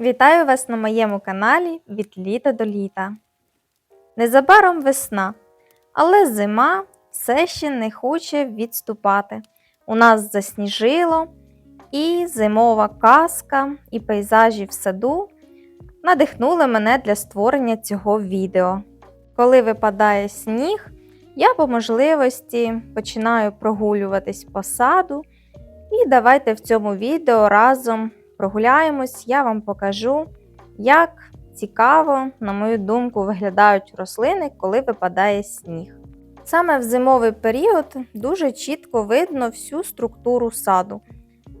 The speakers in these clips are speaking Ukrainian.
Вітаю вас на моєму каналі від літа до літа. Незабаром весна, але зима все ще не хоче відступати. У нас засніжило, і зимова казка, і пейзажі в саду надихнули мене для створення цього відео. Коли випадає сніг, я по можливості починаю прогулюватись по саду. І давайте в цьому відео разом прогуляємось, я вам покажу, як цікаво, на мою думку, виглядають рослини, коли випадає сніг. Саме в зимовий період дуже чітко видно всю структуру саду.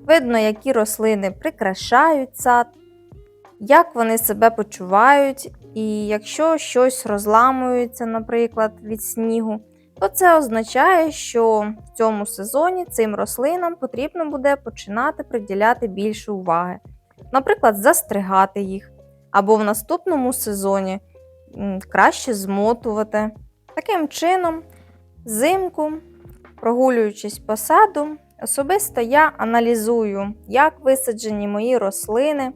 Видно, які рослини прикрашають сад, як вони себе почувають, і якщо щось розламується, наприклад, від снігу, то це означає, що в цьому сезоні цим рослинам потрібно буде починати приділяти більше уваги. Наприклад, застригати їх, або в наступному сезоні краще змотувати. Таким чином, взимку, прогулюючись по саду, особисто я аналізую, як висаджені мої рослини,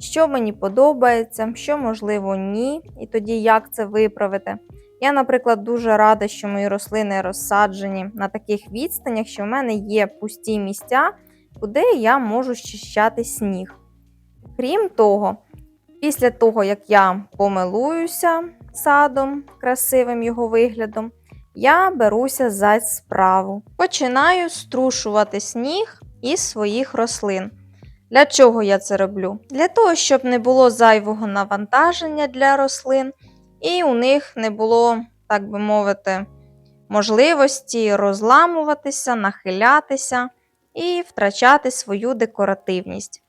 що мені подобається, що можливо ні, і тоді як це виправити. Я, наприклад, дуже рада, що мої рослини розсаджені на таких відстанях, що в мене є пусті місця, куди я можу щищати сніг. Крім того, після того, як я помилуюся садом, красивим його виглядом, я беруся за справу. Починаю струшувати сніг із своїх рослин. Для чого я це роблю? Для того, щоб не було зайвого навантаження для рослин і у них не було, так би мовити, можливості розламуватися, нахилятися і втрачати свою декоративність.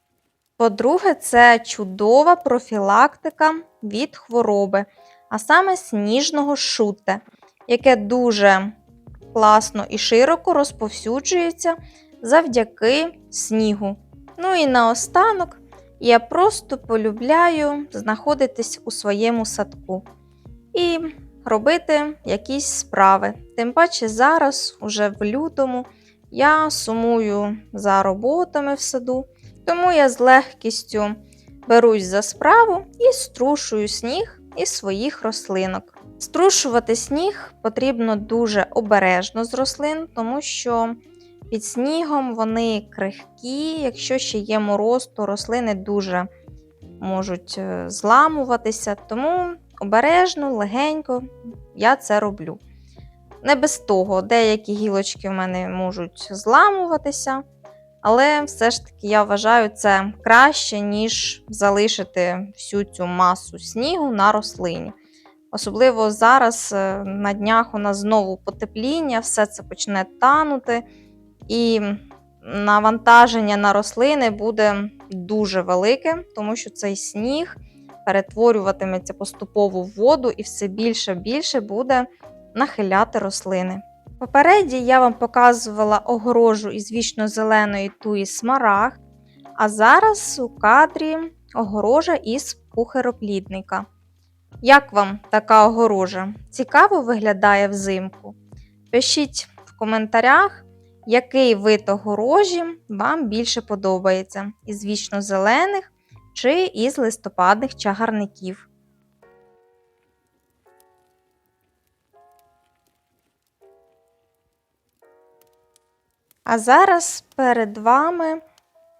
По-друге, це чудова профілактика від хвороби, а саме сніжного шутте, яке дуже класно і широко розповсюджується завдяки снігу. Ну і наостанок я просто полюбляю знаходитись у своєму садку і робити якісь справи. Тим паче зараз, уже в лютому, я сумую за роботами в саду, тому я з легкістю берусь за справу і струшую сніг із своїх рослинок. Струшувати сніг потрібно дуже обережно з рослин, тому що під снігом вони крихкі, якщо ще є мороз, то рослини дуже можуть е, зламуватися, тому обережно, легенько я це роблю. Не без того, деякі гілочки в мене можуть зламуватися, але все ж таки я вважаю це краще, ніж залишити всю цю масу снігу на рослині. Особливо зараз е, на днях у нас знову потепління, все це почне танути, і навантаження на рослини буде дуже велике, тому що цей сніг перетворюватиметься поступово в воду і все більше більше буде нахиляти рослини. Попереді я вам показувала огорожу із вічно-зеленої туї смарагд, а зараз у кадрі огорожа із пухероплідника. Як вам така огорожа? Цікаво виглядає взимку? Пишіть в коментарях, який вид огорожі вам більше подобається: із вічно-зелених чи із листопадних чагарників. А зараз перед вами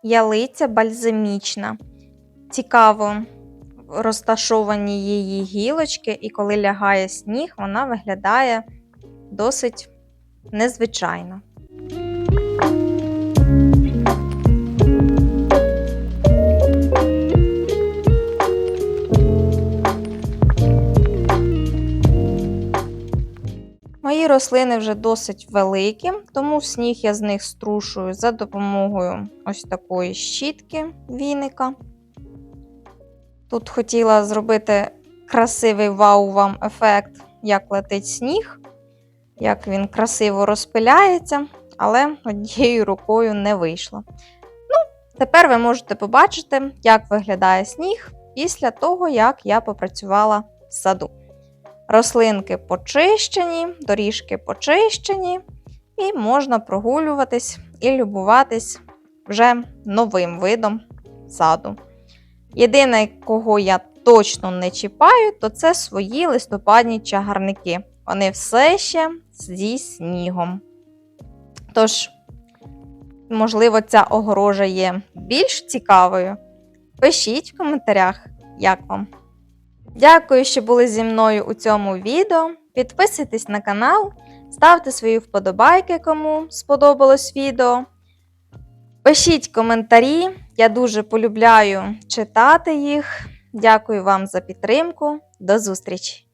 ялиця бальзамічна. Цікаво розташовані її гілочки, і коли лягає сніг, вона виглядає досить незвичайно. Мої рослини вже досить великі, тому сніг я з них струшую за допомогою ось такої щітки віника. Тут хотіла зробити красивий вау вам ефект, як летить сніг, як він красиво розпиляється, але однією рукою не вийшло. Ну, Тепер ви можете побачити, як виглядає сніг після того, як я попрацювала в саду. Рослинки почищені, доріжки почищені, і можна прогулюватись і любуватись вже новим видом саду. Єдине, кого я точно не чіпаю, то це свої листопадні чагарники. Вони все ще зі снігом. Тож, можливо, ця огорожа є більш цікавою. Пишіть в коментарях, як вам. Дякую, що були зі мною у цьому відео. Підписуйтесь на канал, ставте свої вподобайки, кому сподобалось відео. Пишіть коментарі, я дуже полюбляю читати їх. Дякую вам за підтримку. До зустрічі!